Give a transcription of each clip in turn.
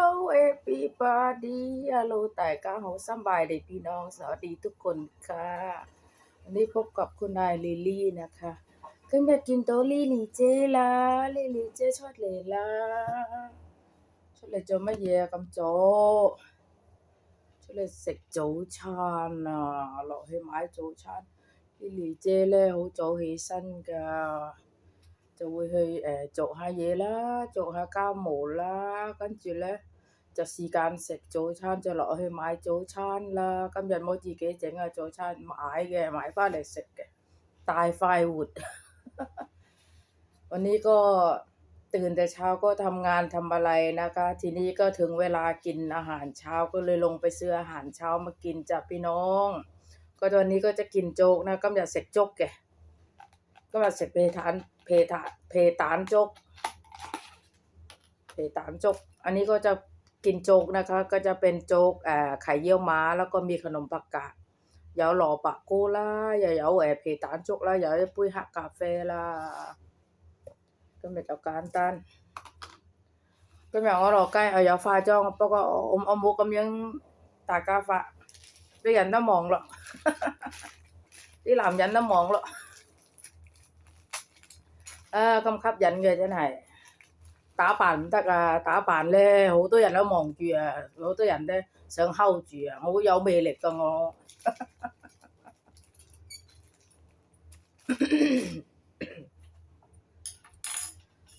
Hello everybody Hello แต่ก้าโหสบายดีพี่น้อง สวัสดีทุกคนค่ะ วันนี้พบกับคุณนายลิลี่นะคะขึ้นมากินโตลี่หลีเจละลี่หลีเจชอดเลยละชอดเลยจะไม่เย่กำโจชอดเลยเสกโจชานอะหล่อให้ไม้โจชานลี่หลี จะสีการเสกโจชานจะหล่อให้ไม้โจชานละกำยันโมจิเกเจ๋งอะโจชานหมายแกหมายฟ้าเลยเสกแกตายไฟวุดวันนี้ก็ตื่นแต่เช้าก็ทำงานทำอะไรนะคะ ทีนี้ก็ถึงเวลากินอาหารเช้าก็เลยลงไปซื้ออาหารเช้ามากินจากพี่น้อง ก็ตอนนี้ก็จะกินโจ๊กนะก็อยากเสกโจ๊กแกก็มาเสกเพทานเพทาเพตานโจ๊กเพตานโจ๊กอันนี้ก็จะ กินโจ๊กนะคะ ก็จะเป็นโจ๊กไข่เยี่ยวม้า แล้วก็มีขนมปักกะดยาวหล่อปักกูล่ะยาวยาวแหวเพตานโจ๊กล่ะยาวปุ้ยหักกาแฟละก็เม็ดเอาการตันก็อย่างว่าเราใกล้เอายาฟ้าจ้องปก็อมอมบุกกำยังตากาฟ้าด้ยันต้ำมองหรอกที่หลามยันต้ำมองหรอกเออกำคับยันเงยจะไหน 打扮唔得啊！打扮咧，好多人都望住啊，好多人咧想睺住啊，我好有魅力噶我。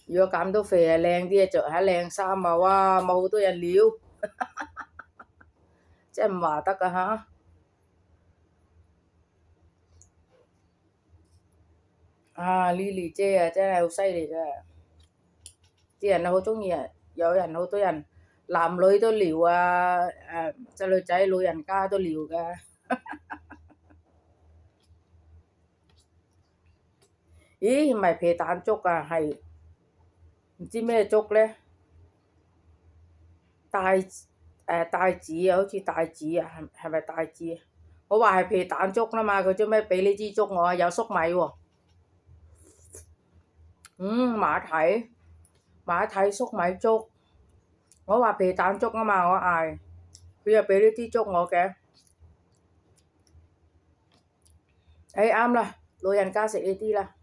如果減到肥啊，靚啲啊，着下靚衫啊，哇，冇好多人撩，真係唔話得噶吓。啊，Lily 姐啊，真係好犀利噶， 啲人啊好中意啊，有人好多人男女都撩啊，誒細路仔老人家都撩噶。咦，唔係皮蛋粥啊，係唔知咩粥咧？帶誒帶子啊，好似帶子啊，係係咪帶子啊？我話係皮蛋粥啦嘛，佢做咩俾呢支粥我啊？有粟米喎、嗯，馬蹄 馬蹄粟米粥，我話皮蛋粥啊嘛，我嗌佢又俾呢啲粥我嘅。誒啱啦，老人家食呢啲啦。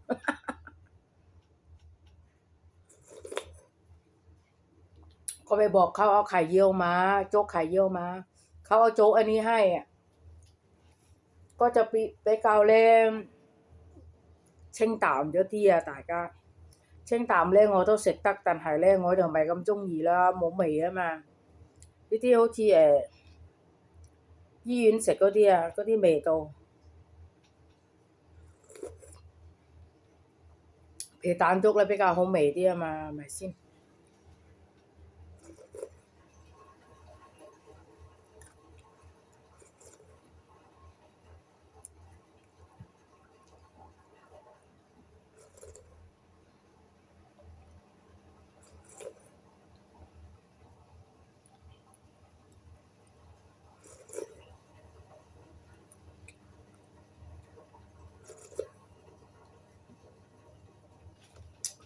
ก็ไปบอกเขาเอาไข่เยี่ยวมาโจ๊กไข่เยี่ยวมา เขาเอาโจ๊กอันนี้ให้อ่ะ ก็จะไปไป教咧清淡咗啲啊，大家 清淡咧我都食得，但係咧我就唔係咁中意啦，冇味啊嘛。呢啲好似誒醫院食嗰啲啊，嗰啲味道。皮蛋粥咧比較好味啲啊嘛，係咪先？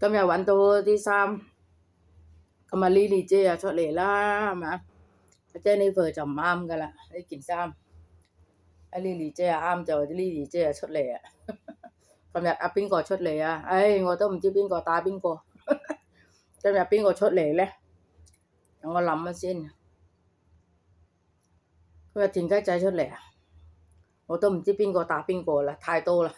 今日揾到啲衫，咁啊 Lily 姐又出嚟啦，係咪啊？Jennifer 就唔啱噶啦，呢件衫。阿 Lily 姐啊啱就 Lily 姐又出嚟啊！今日阿邊個出嚟啊？唉，我都唔知邊個打邊個。今日邊個出嚟咧？等我諗下先。今日田雞仔出嚟啊！我都唔知邊個打邊個啦，太多啦。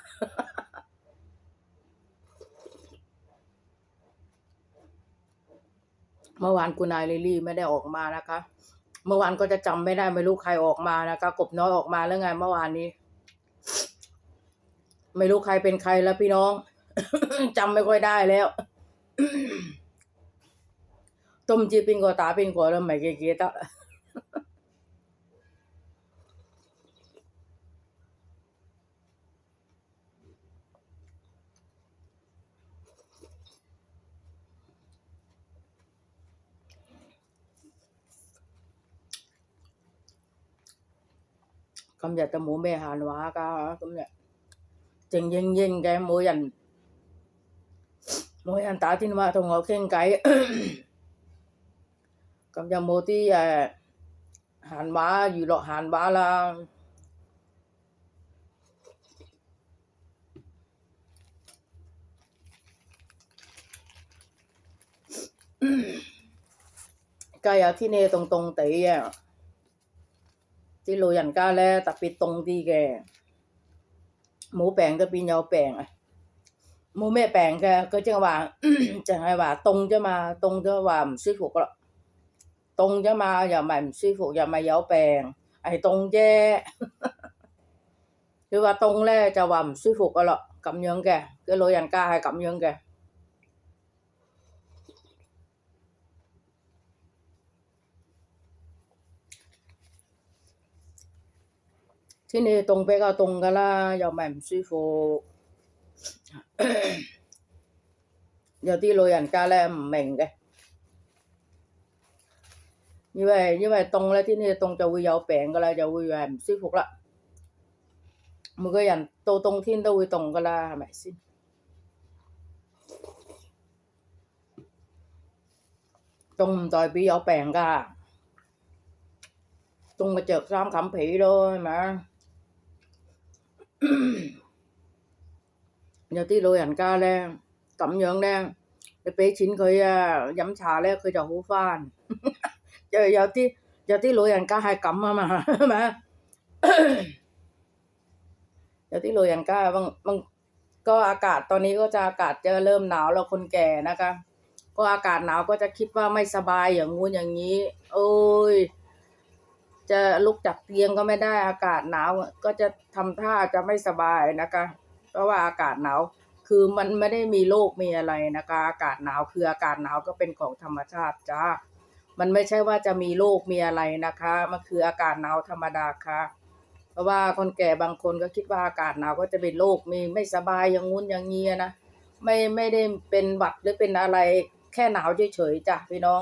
เมื่อวานกูนายลิลี่ไม่ได้ออกมานะคะ เมื่อวานก็จะจำไม่ได้ไม่รู้ใครออกมานะคะ กบน้อยออกมาแล้วไงเมื่อวานนี้ ไม่รู้ใครเป็นใครแล้วพี่น้อง จำไม่ค่อยได้แล้วต้มจีปิงกัวตาปิงกัวแล้วไม่เกเกตะ 今日都冇咩閒話㗎，今日靜英英嘅，冇人冇人打電話同我傾偈，咁有冇啲誒閒話娛樂閒話啦？今日天氣凍凍地啊， 啲老人家咧特別凍啲嘅，冇病都變有病啊！冇咩病嘅，佢淨係話淨係話凍啫嘛，凍咗話唔舒服噶啦，凍啫嘛，又唔係唔舒服，又唔係有病，係凍啫。佢話凍咧就話唔舒服噶啦，咁樣嘅，啲老人家係咁樣嘅。 天氣凍比較凍噶啦，又唔係唔舒服。有啲老人家咧唔明嘅，因為因為凍咧，天氣凍就會有病噶啦，就會係唔舒服啦。每個人到冬天都會凍噶啦，係咪先？凍唔代表有病噶，凍咪着衫冚被咯，係咪啊？ giờ tí lôi ảnh ca lên cảm nhận lên để bé chín khơi dám xả lên khơi cho hú phan giờ giờ tí giờ tí lôi ảnh ca hai cắm mà mà mà giờ tí lôi ảnh ca bằng bằng ก็อากาศตอนนี้ก็จะอากาศจะเริ่มหนาวเราคนแก่นะคะ ก็อากาศหนาวก็จะคิดว่าไม่สบายอย่างงู้นอย่างนี้ โอ้ย จะลุกจากเตียงก็ไม่ได้อากาศหนาวก็จะทำท่าจะไม่สบายนะคะ เพราะว่าอากาศหนาวคือมันไม่ได้มีโรคมีอะไรนะคะ อากาศหนาวคืออากาศหนาวก็เป็นของธรรมชาติจ้ามันไม่ใช่ว่าจะมีโรคมีอะไรนะคะ มันคืออากาศหนาวธรรมดาค่ะ เพราะว่าคนแก่บางคนก็คิดว่าอากาศหนาวก็จะเป็นโรคมีไม่สบายอย่างงู้นอย่างนี้นะไม่ไม่ได้เป็นหวัดหรือเป็นอะไรแค่หนาวเฉยๆจ้ะพี่น้อง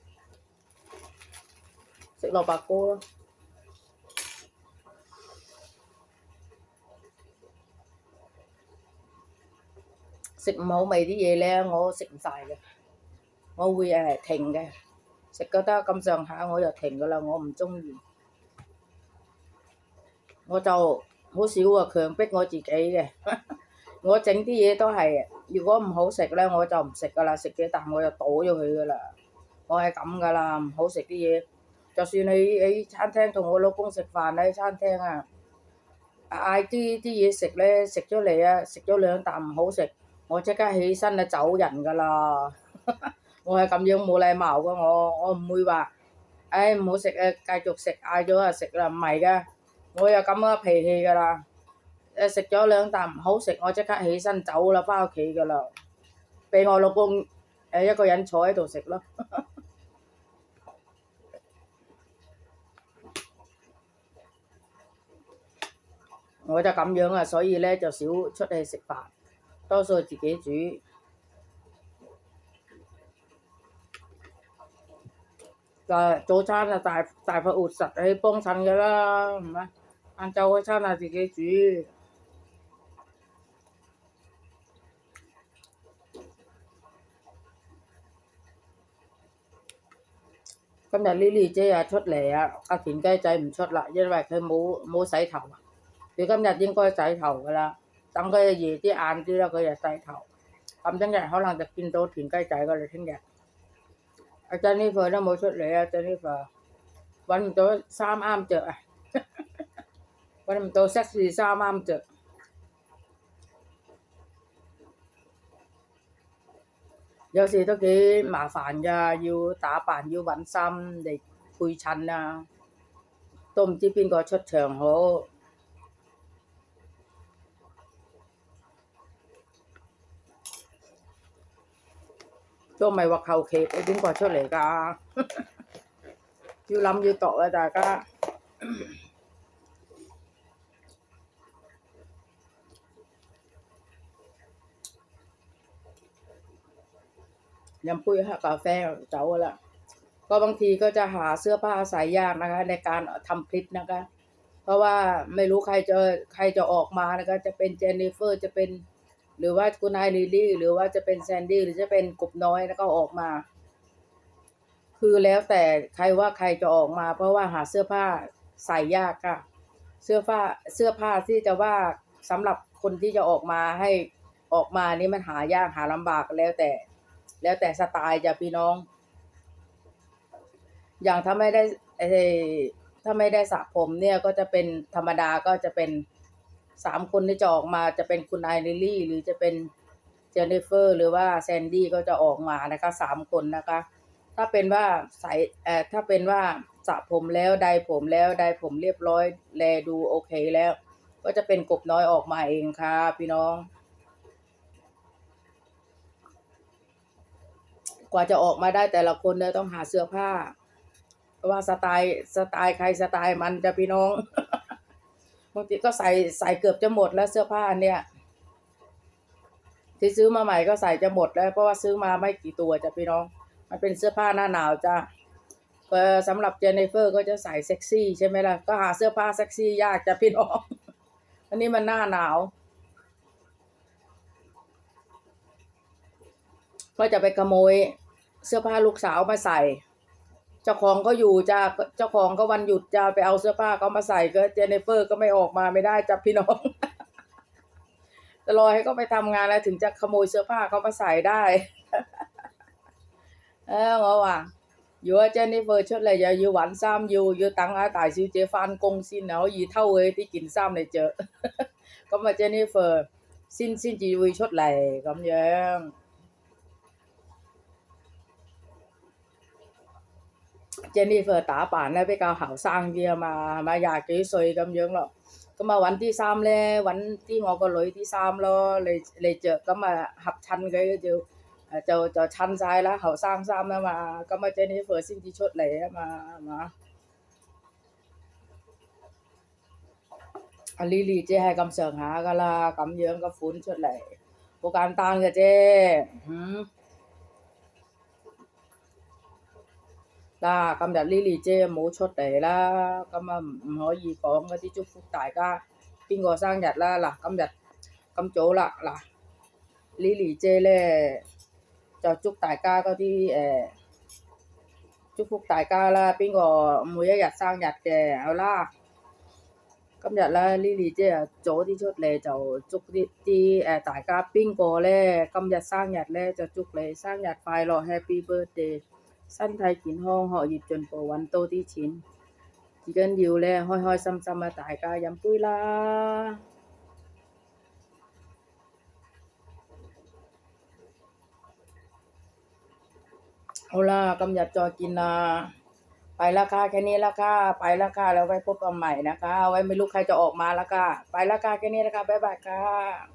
蘿蔔糕咯。食唔好味啲嘢咧，我食唔晒嘅，我會誒停嘅。食覺得咁上下我就停噶啦，我唔中意。我就好少啊，強迫我自己嘅。我整啲嘢都係，如果唔好食咧，我就唔食噶啦，食幾啖我就倒咗佢噶啦。我係咁噶啦，唔好食啲嘢， 就算你喺餐廳同我老公食飯喺餐廳啊，嗌啲啲嘢食咧，食咗嚟啊，食咗兩啖唔好食。我即刻起身就走人噶啦！我係咁樣冇禮貌噶，我我唔會話，唉唔好食啊，繼續食，嗌咗就食啦，唔係噶，我有咁嘅脾氣噶啦。誒食咗兩啖唔好食，我即刻起身走啦，翻屋企噶啦，俾我老公誒一個人坐喺度食咯。 我就咁樣啊，所以咧就少出去食飯。多數自己煮，就早餐就大大快活實去幫襯嘅啦，係咪？晏晝嗰餐啊自己煮。今日 Lily 姐啊出嚟啊，阿田雞仔唔出啦，因為佢冇冇洗頭啊。 佢今日應該洗頭㗎啦。等佢夜啲晏啲啦，佢就洗頭。咁聽日可能就見到田雞仔噶啦，聽日。阿 Jennifer 都冇出嚟啊，Jennifer 揾唔到衫啱着啊，揾唔到 sexy 衫啱着。有時都幾麻煩噶，要打扮，要揾衫嚟配襯啊，都唔知邊個出場好。 ช่วงไม่ว่าเขาเคไปถึงกว่าช่วงเลยกาอยู่ลำอยู่เกาะแต่ก็ยำปุ้ยค่ะกาแฟเจ้าละก็บางทีก็จะหาเสื้อผ้าใส่ยากนะคะ ในการทำคลิปนะคะ เพราะว่าไม่รู้ใครจะใครจะออกมานะคะ จะเป็นเจนนิเฟอร์จะเป็น หรือว่าคุณนายลิลี่หรือว่าจะเป็นแซนดี้หรือจะเป็นกบน้อยแล้วก็ออกมา คือแล้วแต่ใครว่าใครจะออกมา เพราะว่าหาเสื้อผ้าใส่ยากค่ะ เสื้อผ้าเสื้อผ้าที่จะว่าสำหรับคนที่จะออกมาให้ออกมานี่มันหายากหาลำบากแล้วแต่ แล้วแต่สไตล์จะพี่น้อง อย่างถ้าไม่ได้ถ้าไม่ได้สระผมเนี่ยก็จะเป็นธรรมดาก็จะเป็น สามคนที่จะออกมาจะเป็นคุณไอริลี่ หรือจะเป็นเจนนิเฟอร์ หรือว่าแซนดี้ก็จะออกมานะคะสามคนนะคะ ถ้าเป็นว่าใส่เอ่อถ้าเป็นว่าสระผมแล้วไดผมแล้วไดผมเรียบร้อยแลดูโอเคแล้ว ก็จะเป็นกบน้อยออกมาเองค่ะพี่น้อง กว่าจะออกมาได้แต่ละคนเนี่ยต้องหาเสื้อผ้าว่าสไตล์สไตล์ใครสไตล์มันจะพี่น้อง บางทีก็ใส่ใส่เกือบจะหมดแล้วเสื้อผ้าเนี่ย ที่ซื้อมาใหม่ก็ใส่จะหมดแล้วเพราะว่าซื้อมาไม่กี่ตัวจะพี่น้อง มันเป็นเสื้อผ้าหน้าหนาวจ้ะสำหรับเจนนิเฟอร์ก็จะใส่เซ็กซี่ใช่ไหมล่ะ ก็หาเสื้อผ้าเซ็กซี่ยากจ้ะพี่น้อง อันนี้มันหน้าหนาวก็จะไปขโมยเสื้อผ้าลูกสาวมาใส่ เจ้าของเขาอยู่จะเจ้าของเขาวันหยุดจะไปเอาเสื้อผ้าเขามาใส่ก็เจเนฟเฟอร์ก็ไม่ออกมาไม่ได้จับพี่น้องจะรอให้เขไปทำงานแล้วถึงจะขโมยเสื้อผ้าเขามาใส่ได้ เออเหาอวะอยู่เจเนฟเฟอร์ชุดเลยอยู่หวานซ้ำอยู่อยู่ตังอาตายซิวเจฟันกงซินเนาะยีเท่าเอ้ยที่กินซ้ำเลยเจอ ก็มาเจนนี่เฟอร์ xin xin chị vui chốt lại cảm giác Jennifer 打扮咧比較後生啲啊嘛，係咪廿幾歲咁樣咯？咁啊揾啲衫咧，揾啲我個女啲衫咯，嚟嚟着，咁啊合襯佢就誒就就襯晒啦，後生衫啊嘛，咁啊 Jennifer 先至出嚟啊嘛，係嘛？阿 Lily 姐係咁上下噶啦，咁樣個款出嚟，好簡單嘅啫，嗯。 嗱，今日 Lily 姐冇出嚟啦，咁啊唔唔可以講嗰啲祝福大家邊個生日啦。嗱，今日咁早啦，嗱，Lily 姐咧就祝大家嗰啲誒祝福大家啦，邊個每一日生日嘅，好啦。今日咧，Lily 姐啊早啲出嚟就祝啲啲誒大家邊個咧今日生日咧就祝你生日快樂，Happy birthday！ สั้นไทยกินห้องห่อหยิบจนปวันโตที่ชินจีเกินยิวแลห้อยห้อยซ้ำซ้ำมาตายกายำปุ้ยลาเอาล่ะกำยัดจอกินลาไปละค่ะแค่นี้ละค่ะไปละค่ะแล้วไว้พบกันใหม่นะคะ ไว้ไม่รู้ใครจะออกมาละค่ะไปละค่ะแค่นี้ละค่ะบ๊ายบายค่ะ